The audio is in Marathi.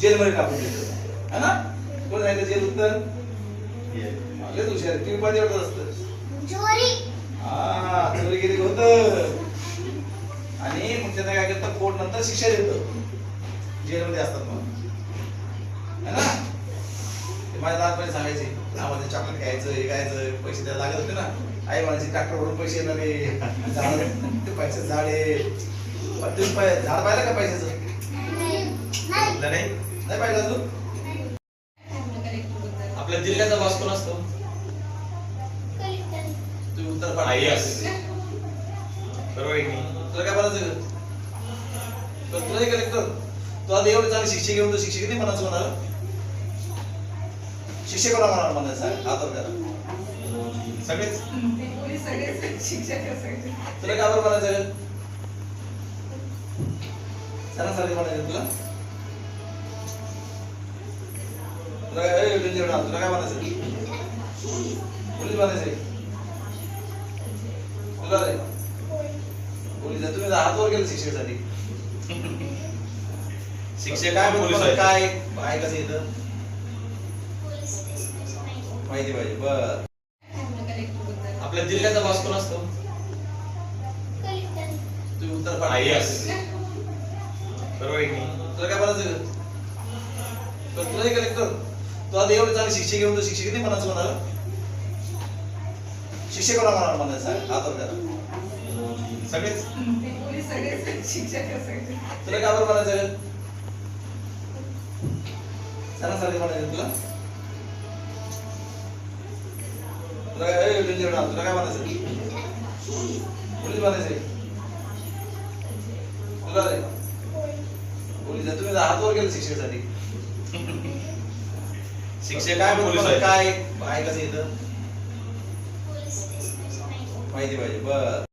जेलमध्ये टाकून देतो. है ना? कोण सांगितलं जेल उत्तर? लयच हुशार आहे. तुम्ही पण एवढंच असतं चोरी. हा चोरी केली होतं आणि मग त्यांना काय करतं? कोर्ट नंतर शिक्षा देतं. जेलमध्ये असतात मग है ना? ते माझ्या लहानपणी सांगायचे आम्हाला चॉकलेट खायचं हे खायचं पैसे द्यायला लागत होते ना. आई म्हणायची ट्रॅक्टरवरून पैसे येणारे ते पैसे झाडे तुम्ही झाड पाहिलं का पैशाचं? नाही. नाही? नाही पाहिलं अजून? आपल्या जिल्ह्याचा बॉस कोण असतो? तुम्ही उत्तर पाठ आई. बरोबर आहे की नाही? तुला काय म्हणायचं पण तुला कलेक्टर तू आता एवढे चांगले शिक्षक घेऊन तू शिक्षक नाही म्हणायचं म्हणाल शिक्षक कोणा म्हणाल म्हणायचं? सांग आता सगळेच? तुला काय बरं म्हणायचं सणासारखं म्हणायचं तुला तुला काय म्हणायचं पोलीस म्हणायचंय तुला रे पोलीस. तुम्ही हात वर गेले शिक्षकासाठी शिक्षक काय आहे. काय आहे कसं स्टेशन माहिती पाहिजे बर आपल्या जिल्ह्याचा बॉस कोण असतो? तुम्ही उत्तर पाठ आई yes. बरोबर आहे की नाही? तुला काय म्हणायचं पण तुला कलेक्टर तू आता एवढे चांगले शिक्षक घेऊन शिक्षक नाही म्हणायचं म्हणाल? शिक्षक कोणा म्हणाल म्हणायचं सांग? आता त्याला सगळेच? तुला काय बरं म्हणायचं? सणासारखं म्हणायचं तुला. तुला काय ए, तुला काय म्हणायचं? पोलीस म्हणायचंय तुला रे पोलीस आहे. तुम्ही हात वर गेले शिक्षकासाठी शिक्षक काय आहे. काय? कसं येतं. माहिती पाहिजे. बर.